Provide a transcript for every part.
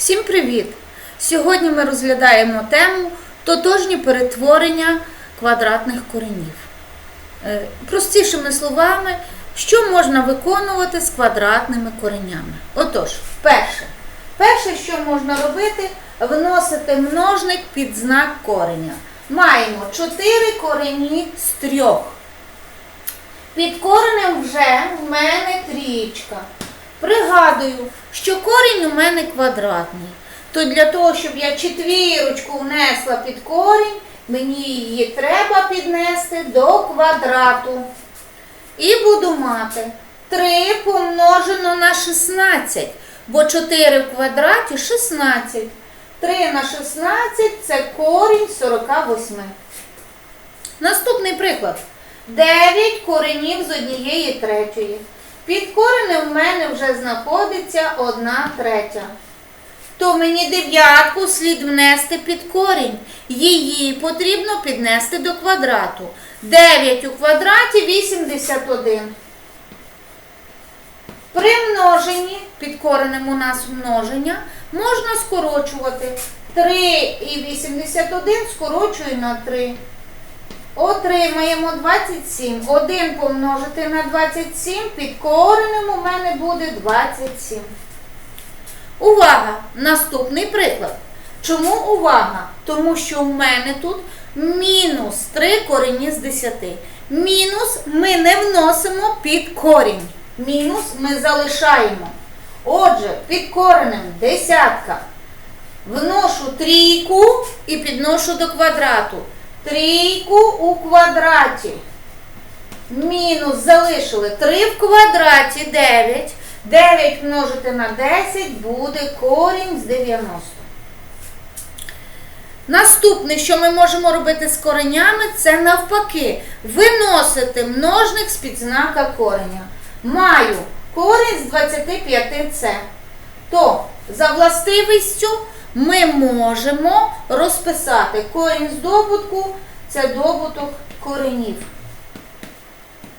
Всім привіт! Сьогодні ми розглядаємо тему тотожні перетворення квадратних коренів. Е, Простішими словами, що можна виконувати з квадратними коренями. Отож, перше. Перше, що можна робити, вносити множник під знак кореня. Маємо 4 корені з 3. Під коренем вже в мене трієчка. Пригадую, що корінь у мене квадратний. То для того, щоб я четвірочку внесла під корінь, мені її треба піднести до квадрату. І буду мати 3 помножено на 16, бо 4 в квадраті 16. 3 на 16 це корінь 48. Наступний приклад. 9 коренів з однієї третьої. Під коренем в мене вже знаходиться 1 третя. То мені дев'ятку слід внести під корінь. Її потрібно піднести до квадрату. 9 у квадраті 81. При множенні, під коренем у нас множення, можна скорочувати. 3 і 81 скорочую на 3. Отримаємо 27. 1 помножити на 27, під коренем у мене буде 27. Увага! Наступний приклад. Чому увага? Тому що у мене тут мінус 3 корені з 10. Мінус ми не вносимо під корінь. Мінус ми залишаємо. Отже, під коренем десятка. Вношу трійку і підношу до квадрату. Трійку у квадраті. Мінус залишили 3 в квадраті 9. 9 множити на 10 буде корінь з 90. Наступне, що ми можемо робити з коренями, це навпаки. Виносити множник з підзнака кореня. Маю корінь з 25c. То за властивістю ми можемо розписати корінь з добутку це добуток коренів.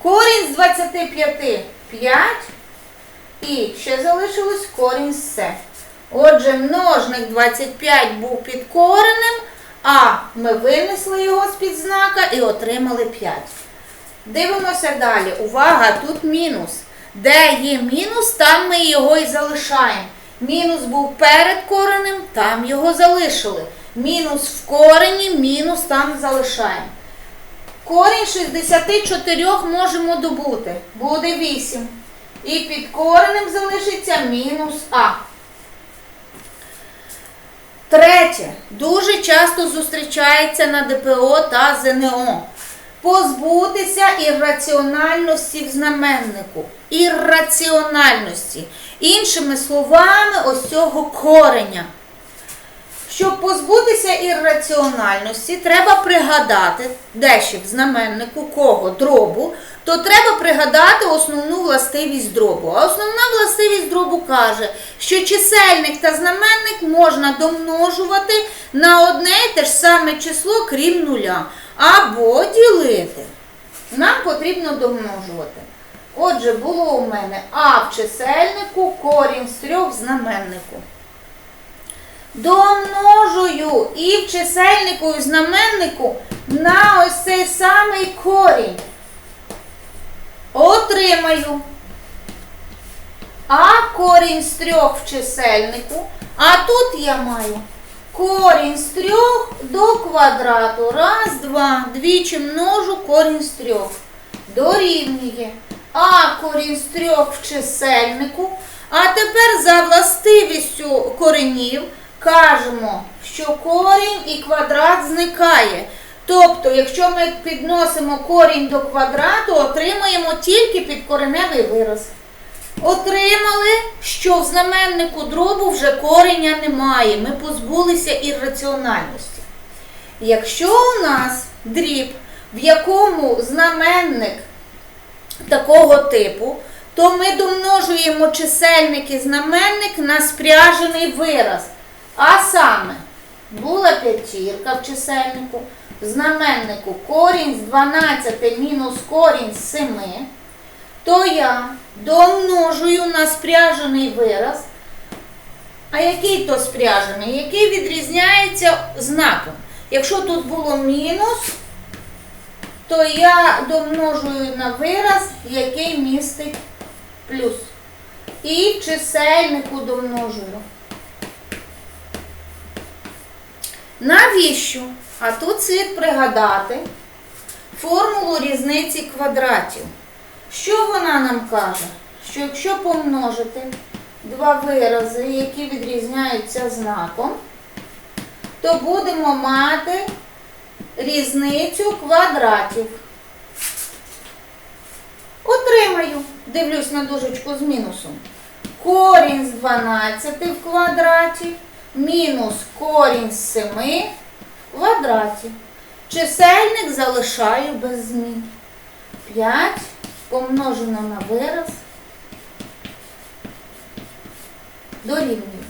Корінь з 25 5. І ще залишилось корінь з С. Отже, множник 25 був під коренем, а ми винесли його з під знака і отримали 5. Дивимося далі. Увага, тут мінус. Де є мінус, там ми його і залишаємо. Мінус був перед коренем, там його залишили. Мінус в корені, мінус там залишаємо. Корінь 64 можемо добути. Буде 8. І під коренем залишиться мінус А. Третє. Дуже часто зустрічається на ДПО та ЗНО. Позбутися ірраціональності в знаменнику. Ірраціональності. Іншими словами, ось цього кореня. Щоб позбутися ірраціональності, треба пригадати, де ще в знаменнику кого дробу, то треба пригадати основну властивість дробу. А основна властивість дробу каже, що чисельник та знаменник можна домножувати на одне і те ж саме число, крім нуля, або ділити. Нам потрібно домножувати. Отже, було у мене А в чисельнику, корінь з трьох в знаменнику. Домножую і в чисельнику, і в знаменнику на ось цей самий корінь. Отримаю. А корінь з трьох в чисельнику. А тут я маю корінь з трьох до квадрату. Раз, два. Двічі множу корінь з трьох. Дорівнює. А корінь з трьох в чисельнику. А тепер за властивістю коренів кажемо, що корінь і квадрат зникає. Тобто, якщо ми підносимо корінь до квадрату, отримаємо тільки підкореневий вираз. Отримали, що в знаменнику дробу вже кореня немає. Ми позбулися ірраціональності. Якщо у нас дріб, в якому знаменник такого типу, то ми домножуємо чисельник і знаменник на спряжений вираз. А саме, була п'ятірка в чисельнику, в знаменнику корінь з 12 мінус корінь з 7, то я домножую на спряжений вираз А який то спряжений? Який відрізняється знаком? Якщо тут було мінус, то я домножую на вираз, який містить плюс. І чисельнику домножую. Навіщо? А тут слід пригадати формулу різниці квадратів. Що вона нам каже? Що якщо помножити два вирази, які відрізняються знаком, то будемо мати різницю квадратів. Отримаю, дивлюсь на дужечку з мінусом. Корінь з 12 в квадраті мінус корінь з 7 в квадраті. Чисельник залишаю без змін. 5 помножено на вираз дорівнює.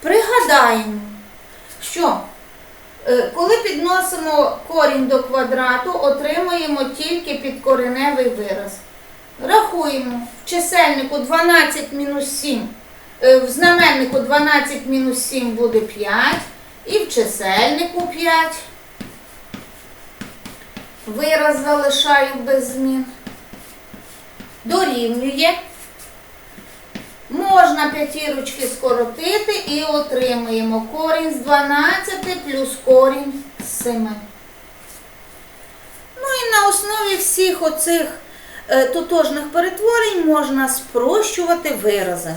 Пригадаємо, що коли підносимо корінь до квадрату, отримуємо тільки підкореневий вираз. Рахуємо в чисельнику 12 мінус 7, е, в знаменнику 12 мінус 7 буде 5, і в чисельнику 5. Вираз залишаю без змін. Дорівнює. Можна п'ятірочки скоротити і отримуємо корінь з 12 плюс корінь з 7. Ну і на основі всіх оцих е, тотожних перетворень можна спрощувати вирази.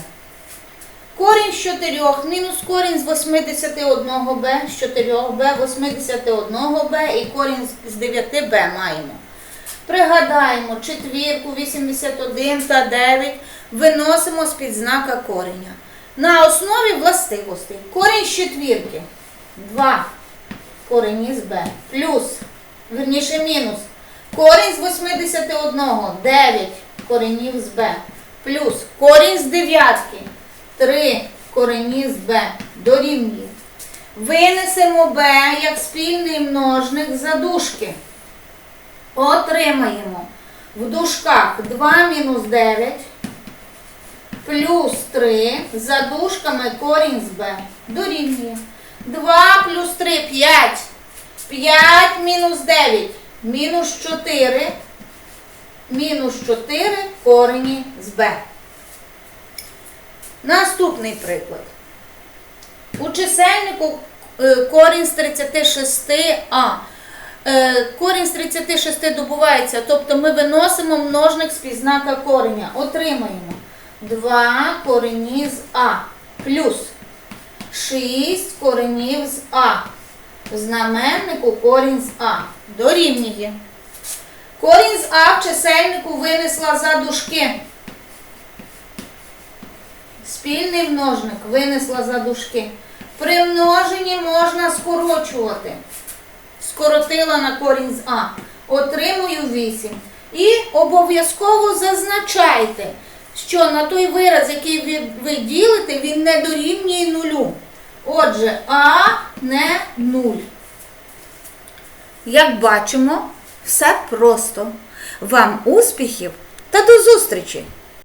Корінь з 4 мінус корінь з 81b, з 4b, 81b і корінь з 9b маємо. Пригадаємо, четвірку, 81 та 9 виносимо з-під знака кореня. На основі властивостей. Корінь з четвірки 2 корені з b плюс, верніше мінус. Корінь з 81 9 коренів з b плюс. Корінь з дев'ятки. 3 корені з b дорівнює. Винесемо b як спільний множник за дужки. Отримаємо. В дужках 2 мінус 9 плюс 3 за дужками корінь з b дорівнює. 2 плюс 3 5. 5 мінус 9 мінус 4. Мінус 4 корені з b. Наступний приклад. У чисельнику е, корінь з 36а. Е, Корінь з 36 добувається, тобто ми виносимо множник з пізнака кореня. Отримаємо 2 корені з А плюс 6 коренів з А. В знаменнику корінь з А. Дорівнює. Корінь з А в чисельнику винесла за дужки. Спільний множник винесла за дужки. При множенні можна скорочувати. Скоротила на корінь з А. Отримую 8. І обов'язково зазначайте, що на той вираз, який ви, ділите, він не дорівнює нулю. Отже, А не нуль. Як бачимо, все просто. Вам успіхів та до зустрічі!